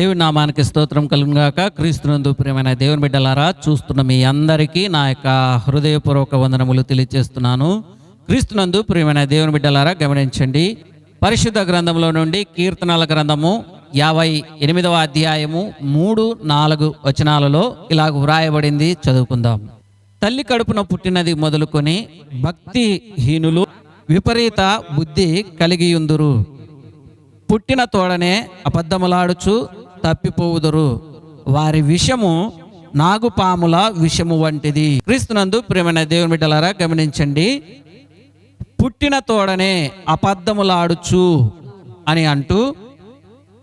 దేవుడి నామానికి స్తోత్రం కలుగుగాక క్రీస్తునందు ప్రియమైన దేవుని బిడ్డలారా చూస్తున్న మీ అందరికీ నా యొక్క హృదయపూర్వక వందనములు తెలియజేస్తున్నాను క్రీస్తునందు ప్రియమైన దేవుని బిడ్డలారా గమనించండి. పరిశుద్ధ గ్రంథంలో నుండి కీర్తనల గ్రంథము యాభై ఎనిమిదవ అధ్యాయము మూడు నాలుగు వచనాలలో ఇలాగ వ్రాయబడింది. చదువుకుందాం. తల్లి కడుపున పుట్టినది మొదలుకొని భక్తిహీనులు విపరీత బుద్ధి కలిగియుందురు. పుట్టిన తోడనే అబద్ధములాడుచు తప్పిపోవుదురు. వారి విషము నాగుపాముల విషము వంటిది. క్రీస్తునందు ప్రేమైన దేవుని బిడ్డలారా గమనించండి. పుట్టిన తోడనే అబద్ధములాడుచు అని అంటూ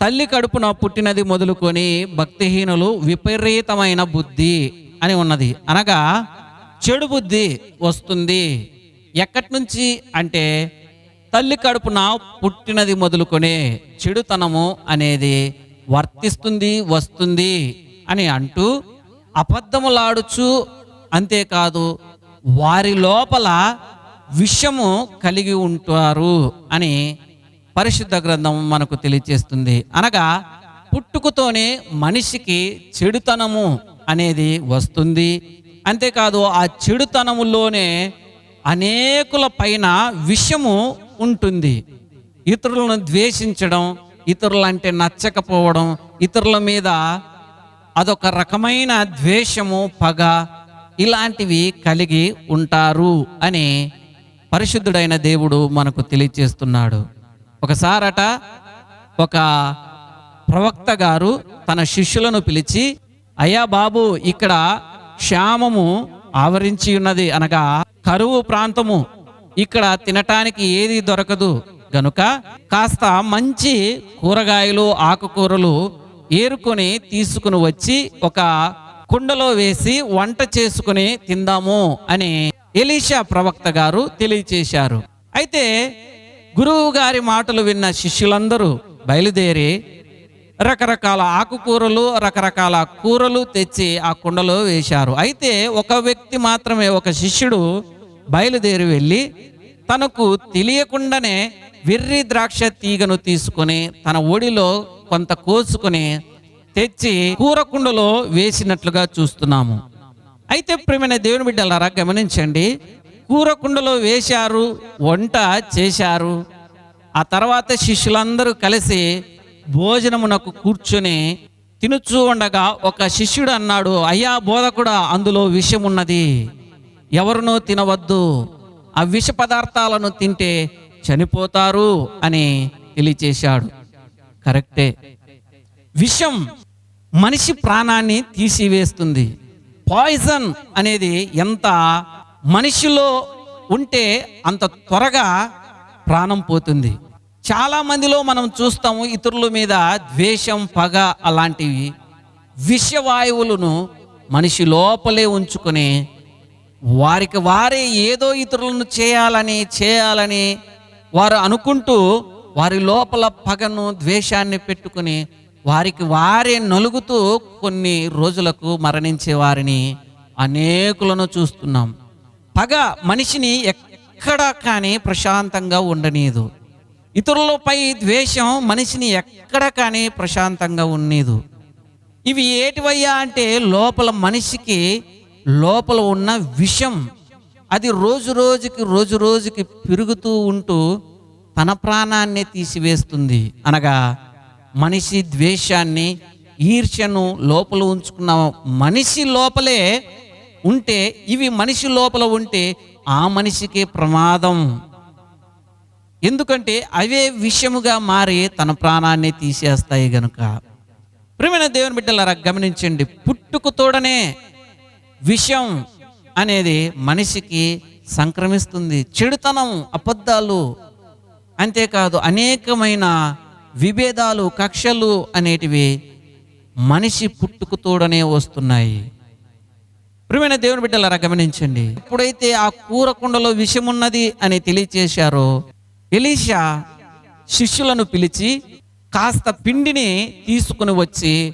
తల్లి కడుపున పుట్టినది మొదలుకొని భక్తిహీనులు విపరీతమైన బుద్ధి అని ఉన్నది. అనగా చెడు బుద్ధి వస్తుంది. ఎక్కడి నుంచి అంటే తల్లి కడుపున పుట్టినది మొదలుకొనే చెడుతనము అనేది వర్తిస్తుంది వస్తుంది అని అంటూ అబద్ధములాడుచు అంతేకాదు వారి లోపల విషము కలిగి ఉంటారు అని పరిశుద్ధ గ్రంథం మనకు తెలియజేస్తుంది అనగా పుట్టుకతోనే మనిషికి చెడుతనము అనేది వస్తుంది. అంతేకాదు ఆ చెడుతనములోనే అనేకుల పైన విషము ఉంటుంది. ఇతరులను ద్వేషించడం ఇతరులంటే నచ్చకపోవడం ఇతరుల మీద అదొక రకమైన ద్వేషము పగ ఇలాంటివి కలిగి ఉంటారు అని పరిశుద్ధుడైన దేవుడు మనకు తెలియజేస్తున్నాడు ఒకసారట ఒక ప్రవక్త గారు తన శిష్యులను పిలిచి అయ్యా బాబు ఇక్కడ శ్యామము ఆవరించి ఉన్నది అనగా కరువు ప్రాంతము. ఇక్కడ తినటానికి ఏది దొరకదు. గనుక కాస్త మంచి కూరగాయలు ఆకుకూరలు ఏరుకొని తీసుకుని వచ్చి ఒక కుండలో వేసి వంట చేసుకుని తిందాము అని ఎలీషా ప్రవక్త గారు తెలియచేశారు. అయితే గురువు గారి మాటలు విన్న శిష్యులందరూ బయలుదేరి రకరకాల ఆకుకూరలు రకరకాల కూరలు తెచ్చి ఆ కుండలో వేశారు. అయితే ఒక వ్యక్తి మాత్రమే ఒక శిష్యుడు బయలుదేరి వెళ్ళి తనకు తెలియకుండానే వెర్రి ద్రాక్ష తీగను తీసుకొని తన ఒడిలో కొంత కోసుకొని తెచ్చి కూరకుండలో వేసినట్లుగా చూస్తున్నాము. అయితే ప్రేమైన దేవుని బిడ్డలారా గమనించండి. కూరకుండలో వేశారు వంట చేశారు. ఆ తర్వాత శిష్యులందరూ కలిసి భోజనమునకు కూర్చొని తినుచూ ఉండగా ఒక శిష్యుడు అన్నాడు అయ్యా బోధకుడా అందులో విషయం ఉన్నది ఎవరునూ తినవద్దు. ఆ విష పదార్థాలను తింటే చనిపోతారు అని తెలియచేశాడు. కరెక్టే. విషం మనిషి ప్రాణాన్ని తీసివేస్తుంది. పాయిజన్ అనేది ఎంత మనిషిలో ఉంటే అంత త్వరగా ప్రాణం పోతుంది. చాలామందిలో మనం చూస్తాము ఇతరుల మీద ద్వేషం పగ అలాంటివి. విషవాయువులను మనిషి లోపలే ఉంచుకొని వారికి వారే ఏదో ఇతరులను చేయాలని చేయాలని వారు అనుకుంటూ వారి లోపల పగను ద్వేషాన్ని పెట్టుకుని వారికి వారే నలుగుతూ కొన్ని రోజులకు మరణించే వారిని అనేకులను చూస్తున్నాం. పగ మనిషిని ఎక్కడ కానీ ప్రశాంతంగా ఉండనీదు. ఇతరులపై ద్వేషం మనిషిని ఎక్కడ కానీ ప్రశాంతంగా ఉండేదు ఇవి ఏటివయ్యా అంటే లోపల మనిషికి లోపల ఉన్న విషం అది రోజు రోజుకి రోజు రోజుకి పెరుగుతూ ఉంటూ తన ప్రాణాన్ని తీసివేస్తుంది. అనగా మనిషి ద్వేషాన్ని ఈర్ష్యను లోపల ఉంచుకున్న మనిషి లోపలే ఉంటే ఇవి మనిషి లోపల ఉంటే ఆ మనిషికి ప్రమాదం. ఎందుకంటే అవే విషముగా మారి తన ప్రాణాన్ని తీసేస్తాయి గనుక. ప్రియమైన దేవుని బిడ్డలారా గమనించండి. పుట్టుకతోడనే విషయం అనేది మనిషికి సంక్రమిస్తుంది. చెడుతనం అబద్ధాలు అంతేకాదు అనేకమైన విభేదాలు కక్షలు అనేటివి మనిషి పుట్టుకతోడనే వస్తున్నాయి. ప్రియమైన దేవుని బిడ్డలారా గమనించండి. ఎప్పుడైతే ఆ కూరకుండలో విషయం విషమున్నది అని తెలియచేశారో ఎలీషా శిష్యులను పిలిచి కాస్త పిండిని తీసుకుని వచ్చి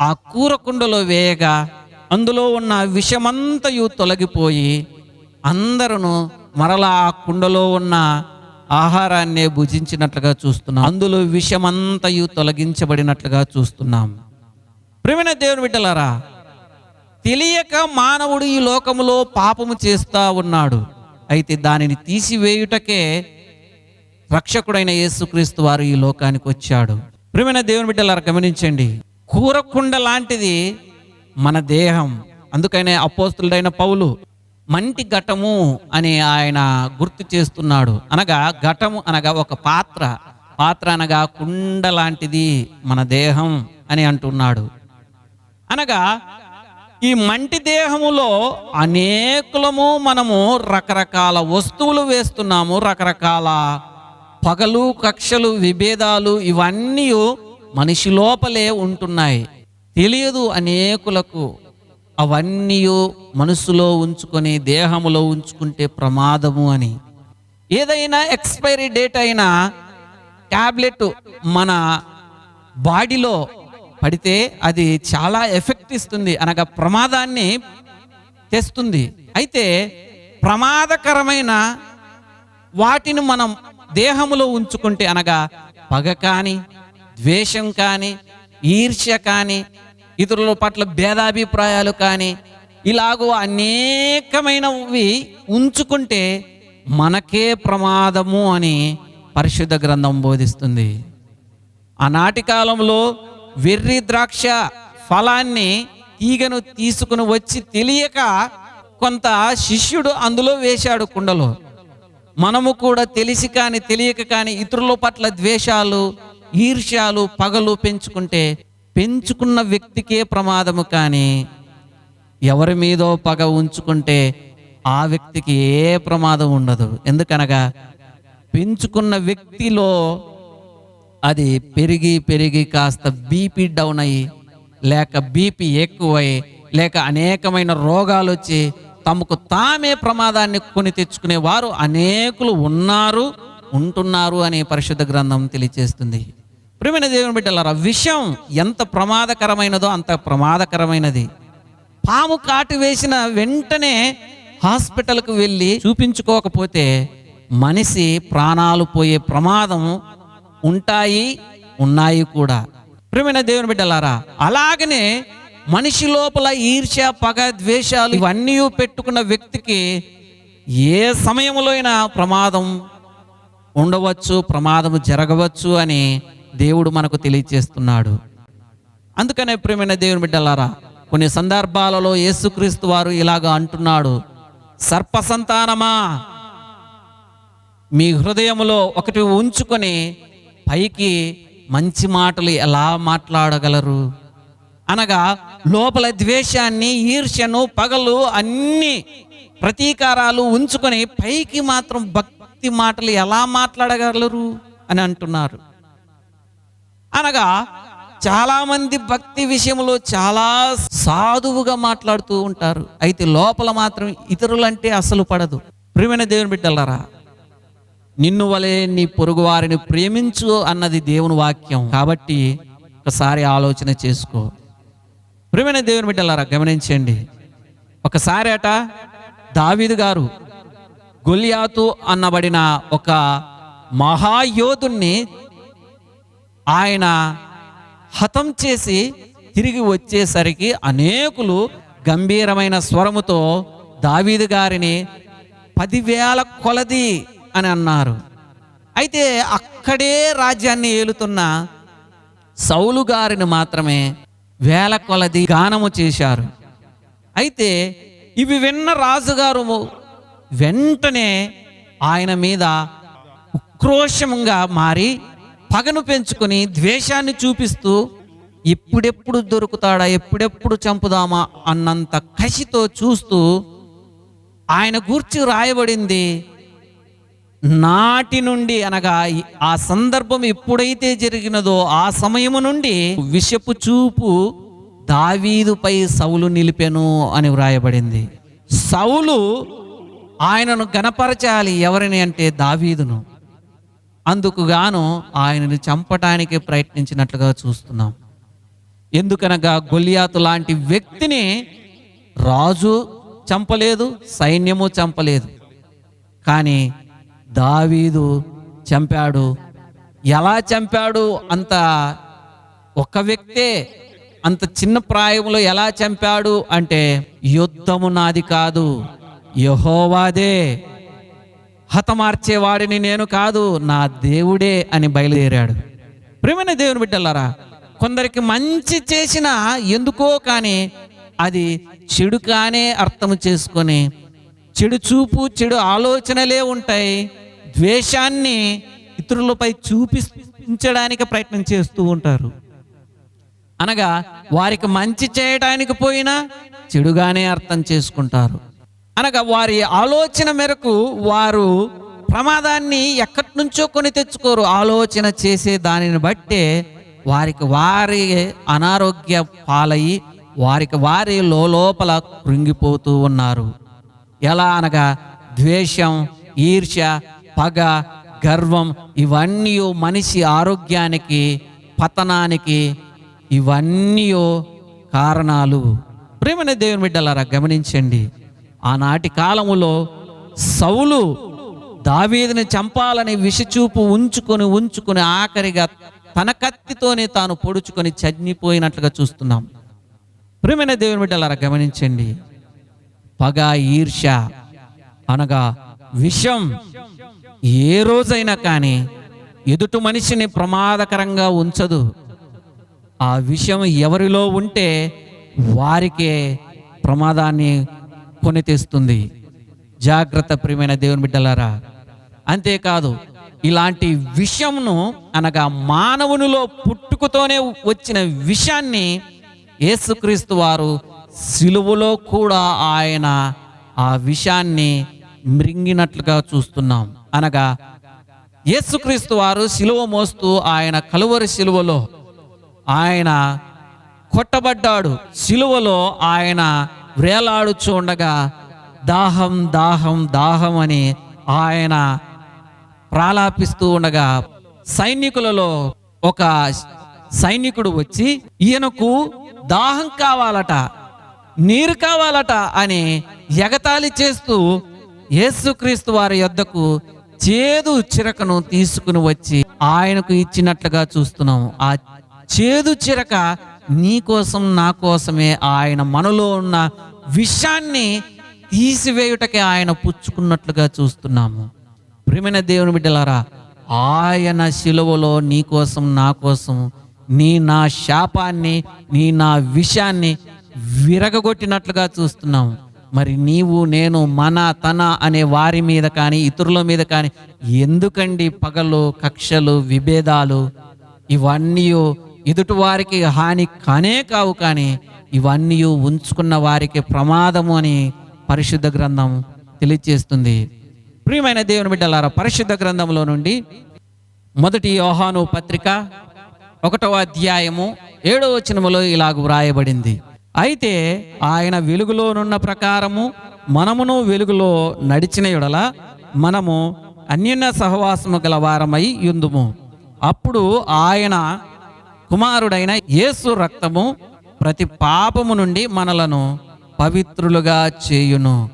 ఆ కూరకుండలో వేయగా అందులో ఉన్న విషమంతయు తొలగిపోయి అందరూ మరలా ఆ కుండలో ఉన్న ఆహారాన్నే భుజించినట్లుగా చూస్తున్నాం. అందులో విషమంతయు తొలగించబడినట్లుగా చూస్తున్నాం. ప్రేమైన దేవుని బిడ్డలారా తెలియక మానవుడు ఈ లోకములో పాపము చేస్తా ఉన్నాడు. అయితే దానిని తీసివేయుటకే రక్షకుడైన యేసుక్రీస్తు వారు ఈ లోకానికి వచ్చాడు ప్రేమిన దేవుని బిడ్డలారా గమనించండి. కూరకుండ లాంటిది మన దేహం. అందుకనే అపోస్తుడైన పౌలు మంటి ఘటము అని ఆయన గుర్తు చేస్తున్నాడు. అనగా ఘటము అనగా ఒక పాత్ర. పాత్ర అనగా కుండ లాంటిది మన దేహం అని అంటున్నాడు. అనగా ఈ మంటి దేహములో అనేకులము మనము రకరకాల వస్తువులు వేస్తున్నాము. రకరకాల పగలు కక్షలు విభేదాలు ఇవన్నీ మనిషి లోపలే ఉంటున్నాయి. తెలియదు అనేకులకు. అవన్నీ మనసులో ఉంచుకొని దేహములో ఉంచుకుంటే ప్రమాదము అని. ఏదైనా ఎక్స్పైరీ డేట్ అయినా ట్యాబ్లెట్ మన బాడీలో పడితే అది చాలా ఎఫెక్ట్ ఇస్తుంది. అనగా ప్రమాదాన్ని తెస్తుంది. అయితే ప్రమాదకరమైన వాటిని మనం దేహములో ఉంచుకుంటే అనగా పగ కానీ ద్వేషం కానీ ఈర్ష్య కానీ ఇతరుల పట్ల భేదాభిప్రాయాలు కానీ ఇలాగో అనేకమైనవి ఉంచుకుంటే మనకే ప్రమాదము అని పరిశుద్ధ గ్రంథం బోధిస్తుంది. ఆనాటి కాలంలో వెర్రి ద్రాక్ష ఫలాన్ని ఈగను తీసుకుని వచ్చి తెలియక కొంత శిష్యుడు అందులో వేశాడు కుండలో. మనము కూడా తెలిసి కానీ తెలియక కానీ ఇతరుల పట్ల ద్వేషాలు ఈర్ష్యాలు పగలు పెంచుకుంటే పెంచుకున్న వ్యక్తికే ప్రమాదము కానీ ఎవరి మీదో పగ ఉంచుకుంటే ఆ వ్యక్తికి ఏ ప్రమాదం ఉండదు. ఎందుకనగా పెంచుకున్న వ్యక్తిలో అది పెరిగి పెరిగి కాస్త బీపీ డౌన్ అయ్యి లేక బీపీ ఎక్కువై లేక అనేకమైన రోగాలు వచ్చి తమకు తామే ప్రమాదాన్ని కొని తెచ్చుకునే వారు అనేకులు ఉన్నారు ఉంటున్నారు అనే పరిశుద్ధ గ్రంథం తెలియజేస్తుంది ప్రియమైన దేవుని బిడ్డలారా విషం ఎంత ప్రమాదకరమైనదో అంత ప్రమాదకరమైనది. పాము కాటు వేసిన వెంటనే హాస్పిటల్కు వెళ్ళి చూపించుకోకపోతే మనిషి ప్రాణాలు పోయే ప్రమాదం ఉంటాయి ఉన్నాయి కూడా. ప్రియమైన దేవుని బిడ్డలారా అలాగనే మనిషి లోపల ఈర్ష్య పగ ద్వేషాలు ఇవన్నీ పెట్టుకున్న వ్యక్తికి ఏ సమయంలో అయినా ప్రమాదం ఉండవచ్చు ప్రమాదము జరగవచ్చు అని దేవుడు మనకు తెలియచేస్తున్నాడు. అందుకనే ప్రియమైన దేవుని బిడ్డలారా కొన్ని సందర్భాలలో యేసుక్రీస్తు వారు ఇలాగ అంటున్నాడు. సర్ప సంతానమా మీ హృదయములో ఒకటి ఉంచుకొని పైకి మంచి మాటలు ఎలా మాట్లాడగలరు? అనగా లోపల ద్వేషాన్ని ఈర్ష్యను పగలు అన్ని ప్రతీకారాలు ఉంచుకొని పైకి మాత్రం భక్తి మాటలు ఎలా మాట్లాడగలరు? అని అంటున్నారు. అనగా చాలా మంది భక్తి విషయంలో చాలా సాధువుగా మాట్లాడుతూ ఉంటారు. అయితే లోపల మాత్రం ఇతరులంటే అసలు పడదు. ప్రియమైన దేవుని బిడ్డలారా నిన్ను వలె నీ పొరుగు వారిని ప్రేమించు అన్నది దేవుని వాక్యం. కాబట్టి ఒకసారి ఆలోచన చేసుకో. ప్రియమైన దేవుని బిడ్డలారా గమనించండి. ఒకసారి అట దావీదు గారు గొలియాతు అన్నబడిన ఒక మహాయోధుణ్ణి ఆయన హతం చేసి తిరిగి వచ్చేసరికి అనేకులు గంభీరమైన స్వరముతో దావీదు గారిని పదివేల కొలది అని అన్నారు. అయితే అక్కడే రాజ్యాన్ని ఏలుతున్న సౌలు గారిని మాత్రమే వేల కొలది గానము చేశారు. అయితే ఇవి విన్న రాజుగారు వెంటనే ఆయన మీద ఉక్రోషంగా మారి పగను పెంచుకొని ద్వేషాన్ని చూపిస్తూ ఎప్పుడెప్పుడు దొరుకుతాడా ఎప్పుడెప్పుడు చంపుదామా అన్నంత కసితో చూస్తూ ఆయన గూర్చి రాయబడింది నాటి నుండి అనగా ఆ సందర్భం ఎప్పుడైతే జరిగినదో ఆ సమయము నుండి విషపు చూపు దావీదుపై సౌలు నిలిపెను అని వ్రాయబడింది. సౌలు ఆయనను గణపరచాలి ఎవరిని అంటే దావీదును. అందుకు గాను ఆయనను చంపటానికి ప్రయత్నించినట్లుగా చూస్తున్నాం. ఎందుకనగా గొలియాతు లాంటి వ్యక్తిని రాజు చంపలేదు సైన్యము చంపలేదు. కానీ దావీదు చంపాడు. ఎలా చంపాడు? అంత ఒక వ్యక్తే అంత చిన్న ప్రాయంలో ఎలా చంపాడు? అంటే యుద్ధము నాది కాదు యహోవాదే. హతమార్చేవాడిని నేను కాదు నా దేవుడే అని బయలుదేరాడు. ప్రేమైన దేవుని బిడ్డలారా కొందరికి మంచి చేసిన ఎందుకో కానీ అది చెడు కానే అర్థం చేసుకొని చెడు చూపు చెడు ఆలోచనలే ఉంటాయి. ద్వేషాన్ని ఇతరులపై చూపించడానికి ప్రయత్నం చేస్తూ ఉంటారు. అనగా వారికి మంచి చేయడానికి పోయినా చెడుగానే అర్థం చేసుకుంటారు. అనగా వారి ఆలోచన మేరకు వారు ప్రమాదాన్ని ఎక్కడి నుంచో కొని తెచ్చుకోరు. ఆలోచన చేసే దానిని బట్టే వారికి వారి అనారోగ్య పాలయ్యి వారికి వారి లోపల కృంగిపోతూ ఉన్నారు. ఎలా అనగా ద్వేషం ఈర్ష్య పగ గర్వం ఇవన్నీ మనిషి ఆరోగ్యానికి పతనానికి ఇవన్నీ కారణాలు. ప్రేమనే దేవుని బిడ్డలారా గమనించండి. ఆనాటి కాలములో సౌలు దావీదిని చంపాలని విషచూపు ఉంచుకొని ఉంచుకొని ఆఖరిగా తన కత్తితోనే తాను పొడుచుకొని చనిపోయినట్లుగా చూస్తున్నాం. ప్రేమైన దేవుని బిడ్డలారా గమనించండి. పగ ఈర్ష అనగా విషం ఏ రోజైనా కానీ ఎదుటి మనిషిని ప్రమాదకరంగా ఉంచదు. ఆ విషయం ఎవరిలో ఉంటే వారికే ప్రమాదాన్ని కొని తెస్తుంది. జాగ్రత్త ప్రియమైన దేవుని బిడ్డలారా అంతేకాదు ఇలాంటి విషయంను అనగా మానవునిలో పుట్టుకతోనే వచ్చిన విషయాన్ని యేసుక్రీస్తు వారు సిలువలో కూడా ఆయన ఆ విషయాన్ని మృంగినట్లుగా చూస్తున్నాం. అనగా యేసుక్రీస్తు వారు సిలువ మోస్తూ ఆయన కలువరి సిలువలో ఆయన కొట్టబడ్డాడు. సిలువలో ఆయన వేలాడుచు ఉండగా దాహం దాహం దాహం అని ఆయన ప్రాలాపిస్తూ ఉండగా సైనికులలో ఒక సైనికుడు వచ్చి ఈయనకు దాహం కావాలట నీరు కావాలట అని ఎగతాళి చేస్తూ యేసుక్రీస్తు వారి యొద్దకు చేదు చిరకను తీసుకుని వచ్చి ఆయనకు ఇచ్చినట్లుగా చూస్తున్నాము. ఆ చేదు చిరక నీ కోసం నా కోసమే. ఆయన మనలో ఉన్న విషాన్ని తీసివేయుటకే ఆయన పుచ్చుకున్నట్లుగా చూస్తున్నాము. ప్రియమైన దేవుని బిడ్డలారా ఆయన శిలువలో నీ కోసం నా కోసం నీ నా శాపాన్ని నీ నా విషాన్ని విరగగొట్టినట్లుగా చూస్తున్నాము. మరి నీవు నేను మన తన అనే వారి మీద కానీ ఇతరుల మీద కానీ ఎందుకండి పగలు కక్షలు విభేదాలు? ఇవన్నీ ఎదుటి వారికి హాని కానే కావు కానీ ఇవన్నీ ఉంచుకున్న వారికి ప్రమాదము అని పరిశుద్ధ గ్రంథం తెలియజేస్తుంది ప్రియమైన దేవుని బిడ్డలారా పరిశుద్ధ గ్రంథంలో నుండి మొదటి యోహాను పత్రిక ఒకటవ అధ్యాయము ఏడవ వచనములో ఇలాగ వ్రాయబడింది. అయితే ఆయన వెలుగులోనున్న ప్రకారము మనమును వెలుగులో నడిచిన ఎడల మనము అన్యున్న సహవాసము గల వారమై యుందుము అప్పుడు ఆయన కుమారుడైన యేసు రక్తము ప్రతి పాపము నుండి మనలను పవిత్రులుగా చేయును.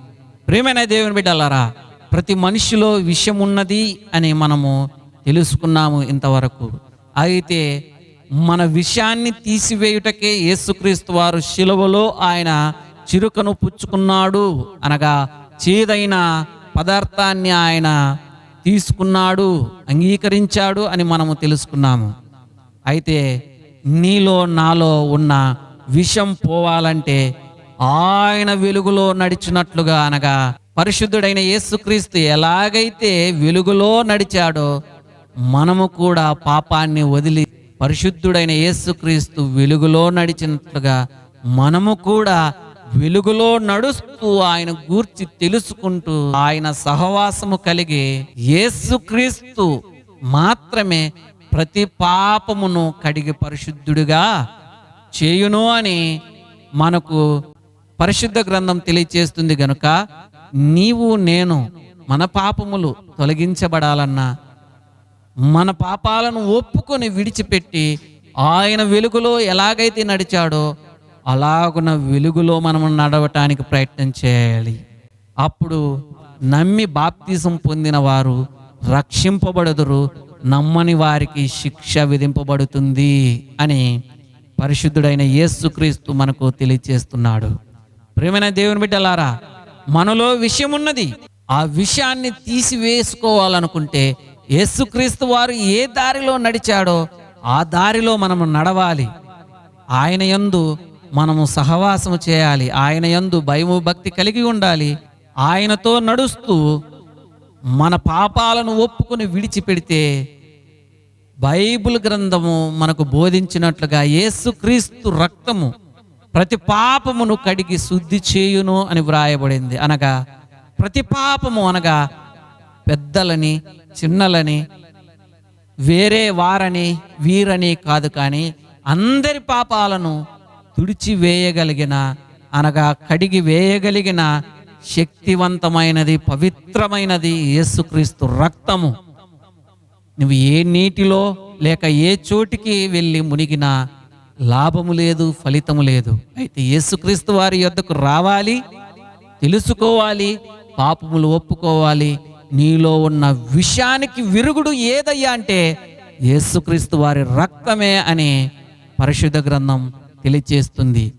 ప్రేమైన దేవుని బిడ్డలారా ప్రతి మనిషిలో విషయం ఉన్నది అని మనము తెలుసుకున్నాము ఇంతవరకు. అయితే మన విషయాన్ని తీసివేయుటకే యేసుక్రీస్తు వారు శిలువలో ఆయన చిరుకను పుచ్చుకున్నాడు. అనగా చేదైన పదార్థాన్ని ఆయన తీసుకున్నాడు అంగీకరించాడు అని మనము తెలుసుకున్నాము. అయితే నీలో నాలో ఉన్న విషం పోవాలంటే ఆయన వెలుగులో నడిచినట్లుగా అనగా పరిశుద్ధుడైన యేసుక్రీస్తు ఎలాగైతే వెలుగులో నడిచాడో మనము కూడా పాపాన్ని వదిలి పరిశుద్ధుడైన యేసుక్రీస్తు వెలుగులో నడిచినట్లుగా మనము కూడా వెలుగులో నడుస్తూ ఆయన గూర్చి తెలుసుకుంటూ ఆయన సహవాసము కలిగి యేసుక్రీస్తు మాత్రమే ప్రతి పాపమును కడిగి పరిశుద్ధుడిగా చేయును అని మనకు పరిశుద్ధ గ్రంథం తెలియచేస్తుంది గనుక నీవు నేను మన పాపములు తొలగించబడాలన్నా మన పాపాలను ఒప్పుకొని విడిచిపెట్టి ఆయన వెలుగులో ఎలాగైతే నడిచాడో అలాగున వెలుగులో మనం నడవటానికి ప్రయత్నం చేయాలి. అప్పుడు నమ్మి బాప్తీసం పొందిన వారు రక్షింపబడదురు నమ్మని వారికి శిక్ష విధింపబడుతుంది అని పరిశుద్ధుడైన యేసుక్రీస్తు మనకు తెలియచేస్తున్నాడు. ప్రేమైన దేవుని బిడ్డలారా మనలో విషయం ఉన్నది ఆ విషయాన్ని తీసివేసుకోవాలనుకుంటే యేసుక్రీస్తు వారు ఏ దారిలో నడిచాడో ఆ దారిలో మనము నడవాలి. ఆయన యందు మనము సహవాసం చేయాలి. ఆయన యందు భయము భక్తి కలిగి ఉండాలి. ఆయనతో నడుస్తూ మన పాపాలను ఒప్పుకొని విడిచిపెడితే బైబిల్ గ్రంథము మనకు బోధించినట్లుగా యేసుక్రీస్తు రక్తము ప్రతి పాపమును కడిగి శుద్ధి చేయును అని వ్రాయబడింది. అనగా ప్రతి పాపము అనగా పెద్దలని చిన్నలని వేరే వారని వీరని కాదు కానీ అందరి పాపాలను తుడిచివేయగలిగిన అనగా కడిగి వేయగలిగిన శక్తివంతమైనది పవిత్రమైనది యేసుక్రీస్తు రక్తము. నువ్వు ఏ నీటిలో లేక ఏ చోటికి వెళ్ళి మునిగినా లాభము లేదు ఫలితము లేదు. అయితే యేసుక్రీస్తు వారి యొద్దకు రావాలి తెలుసుకోవాలి పాపములు ఒప్పుకోవాలి. నీలో ఉన్న విషయానికి విరుగుడు ఏదయ్యా అంటే యేసుక్రీస్తు వారి రక్తమే అని పరిశుద్ధ గ్రంథం తెలియచేస్తుంది.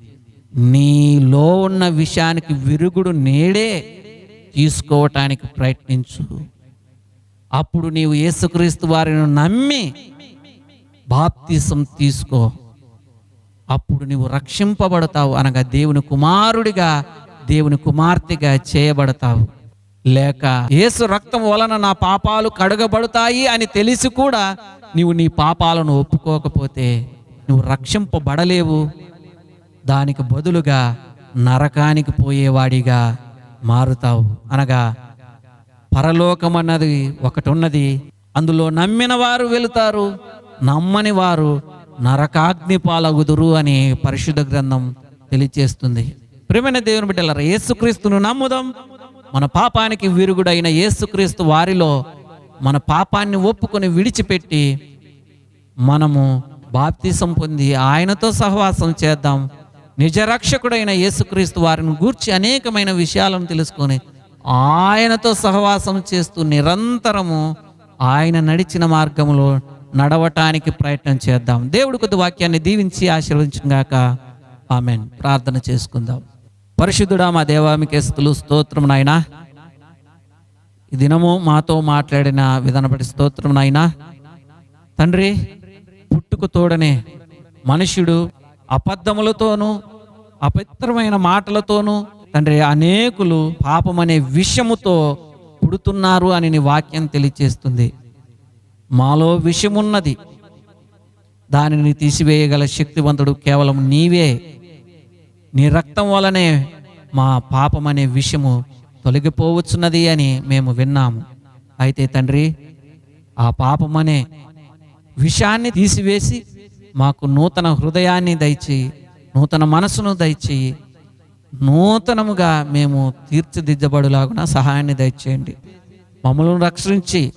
నీలో ఉన్న విషయానికి విరుగుడు నేడే. తీసుకోవటానికి ప్రయత్నించు. అప్పుడు నీవు యేసుక్రీస్తు వారిని నమ్మి బాప్తిసం తీసుకో. అప్పుడు నువ్వు రక్షింపబడతావు అనగా దేవుని కుమారుడిగా దేవుని కుమార్తెగా చేయబడతావు. లేక యేసు రక్తం వలన నా పాపాలు కడగబడతాయి అని తెలిసి కూడా నీవు నీ పాపాలను ఒప్పుకోకపోతే నువ్వు రక్షింపబడలేవు. దానికి బదులుగా నరకానికి పోయేవాడిగా మారుతావు అనగా పరలోకం అన్నది ఒకటి ఉన్నది అందులో నమ్మిన వారు వెళుతారు నమ్మని వారు నరకాగ్ని పాలగుదురు అని పరిశుద్ధ గ్రంథం తెలియచేస్తుంది. ప్రేమైన దేవుని బిడ్డలారా యేసుక్రీస్తును నమ్ముదాం. మన పాపానికి విరుగుడైన యేసుక్రీస్తు వారిలో మన పాపాన్ని ఒప్పుకొని విడిచిపెట్టి మనము బాప్తీసం పొంది ఆయనతో సహవాసం చేద్దాం. నిజరక్షకుడైన యేసుక్రీస్తు వారిని గూర్చి అనేకమైన విషయాలను తెలుసుకొని ఆయనతో సహవాసం చేస్తూ నిరంతరము ఆయన నడిచిన మార్గంలో నడవటానికి ప్రయత్నం చేద్దాం. దేవుడి కొద్ది వాక్యాన్ని దీవించి ఆశీర్వదించుగాక ఆమెన్. ప్రార్థన చేసుకుందాం. పరిశుద్ధుడా మా దేవామికేస్తులు స్తోత్రం నాయనా. ఈ దినము మాతో మాట్లాడిన విధానపడి స్తోత్రం నాయనా. తండ్రి పుట్టుకు తోడనే మనుష్యుడు అబద్ధములతోనూ అపవిత్రమైన మాటలతోనూ తండ్రి అనేకులు పాపం అనే విషముతో పుడుతున్నారు అని నీ వాక్యం తెలియచేస్తుంది. మాలో విషమున్నది. దానిని తీసివేయగల శక్తివంతుడు కేవలం నీవే. నీ రక్తం వలనే మా పాపం అనే విషము తొలగిపోవచ్చున్నది అని మేము విన్నాము అయితే తండ్రి ఆ పాపం అనే విషాన్ని తీసివేసి మాకు నూతన హృదయాన్ని దయచేయి నూతన మనసును దయచేయి నూతనముగా మేము తీర్చిదిద్దబడులాగున సహాయాన్ని దయచేయండి. మమ్మల్ని రక్షించి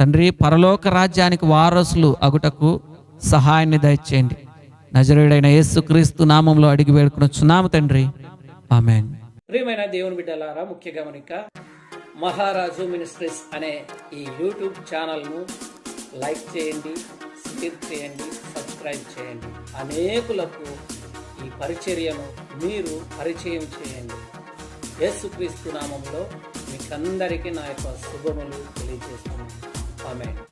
తండ్రి పరలోక రాజ్యానికి వారసులు అగుటకు సహాయాన్ని దయచేయండి. నజరుడైన యేసుక్రీస్తు నామంలో అడిగి వేడుకునొచ్చున్నాము తండ్రి. ఆమెన్. ప్రియమైన దేవుని బిడ్డలారా ముఖ్య గమనిక మహారాజు మినిస్ట్రీస్ అనే ఈ యూట్యూబ్ ఛానల్ను లైక్ చేయండి షేర్ చేయండి సబ్స్క్రైబ్ చేయండి. అనేకులకు పరిచర్యను మీరు పరిచయం చేయండి. యేసుక్రీస్తు నామంలో మీకందరికీ నా యొక్క శుభములు తెలియజేస్తున్నాను. ఆమె